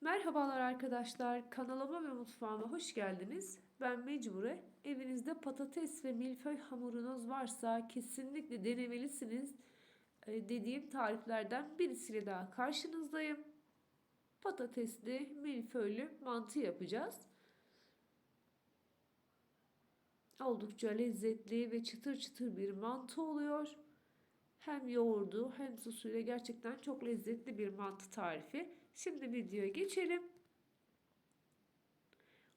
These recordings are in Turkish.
Merhabalar arkadaşlar, kanalıma ve mutfağıma hoş geldiniz. Ben Mecbure. Evinizde patates ve milföy hamurunuz varsa kesinlikle denemelisiniz e, dediğim tariflerden birisiyle daha karşınızdayım. Patatesli, milföylü mantı yapacağız. Oldukça lezzetli ve çıtır çıtır bir mantı oluyor. Hem yoğurdu hem sosuyla gerçekten çok lezzetli bir mantı tarifi. Şimdi videoya geçelim.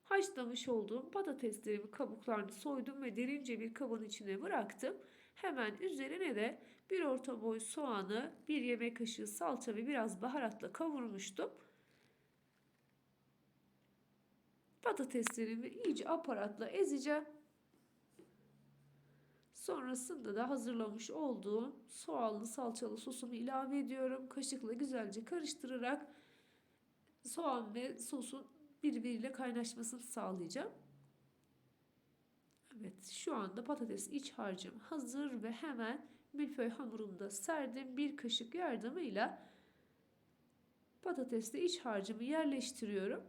Haşlamış olduğum patateslerimi kabuklarını soydum ve derince bir kabın içine bıraktım. Hemen üzerine de bir orta boy soğanı, bir yemek kaşığı salça ve biraz baharatla kavurmuştum. Patateslerimi iyice aparatla ezeceğim. Sonrasında da hazırlamış olduğum soğanlı salçalı sosumu ilave ediyorum. Kaşıkla güzelce karıştırarak soğan ve sosun birbiriyle kaynaşmasını sağlayacağım. Evet şu anda patates iç harcım hazır ve hemen milföy hamurumda serdim. Bir kaşık yardımıyla patatesli iç harcımı yerleştiriyorum.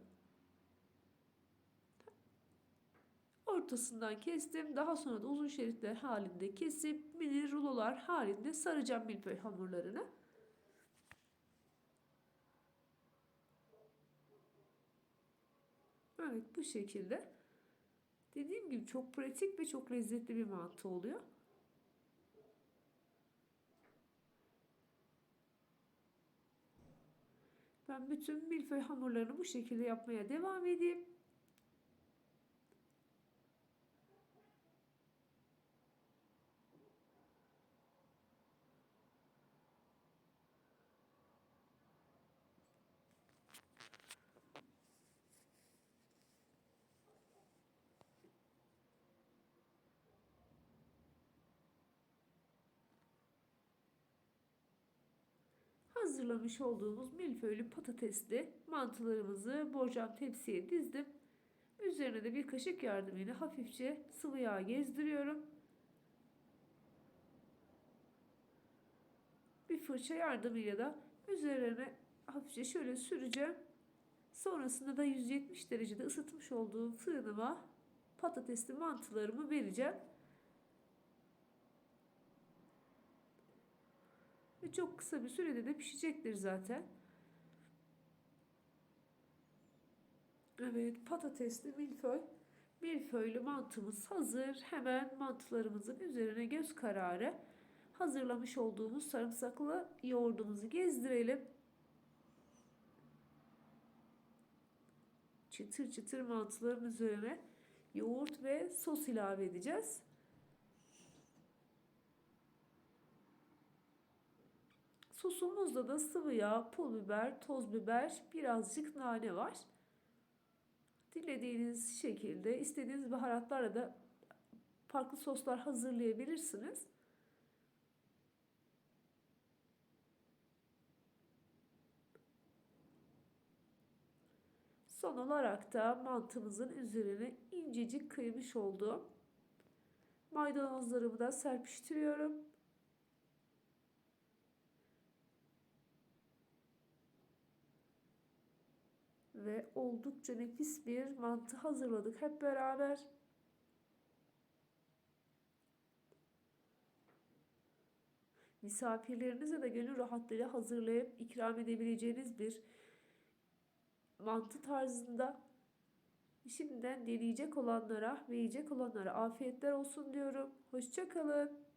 Ortasından kestim. Daha sonra da uzun şeritler halinde kesip mini rulolar halinde saracağım milföy hamurlarını. Evet bu şekilde. Dediğim gibi çok pratik ve çok lezzetli bir mantı oluyor. Ben bütün milföy hamurlarını bu şekilde yapmaya devam edeyim. Hazırlamış olduğumuz milföylü patatesli mantılarımızı borcam tepsiye dizdim. Üzerine de bir kaşık yardımıyla hafifçe sıvı yağ gezdiriyorum. Bir fırça yardımıyla da üzerine hafifçe şöyle süreceğim. Sonrasında da 170 derecede ısıtmış olduğum fırınıma patatesli mantılarımı vereceğim. Çok kısa bir sürede de pişecektir zaten. Evet patatesli milföy. Milföylü mantımız hazır. Hemen mantılarımızın üzerine göz kararı hazırlamış olduğumuz sarımsaklı yoğurdumuzu gezdirelim. Çıtır çıtır mantıların üzerine yoğurt ve sos ilave edeceğiz. Sosumuzda da sıvı yağ, pul biber, toz biber, birazcık nane var. Dilediğiniz şekilde istediğiniz baharatlarla da farklı soslar hazırlayabilirsiniz. Son olarak da mantımızın üzerine incecik kıymış olduğum maydanozlarımı da serpiştiriyorum. Ve oldukça nefis bir mantı hazırladık hep beraber. Misafirlerinize de gönül rahatlığıyla hazırlayıp ikram edebileceğiniz bir mantı tarzında şimdiden deneyecek olanlara ve yiyecek olanlara afiyetler olsun diyorum. Hoşçakalın.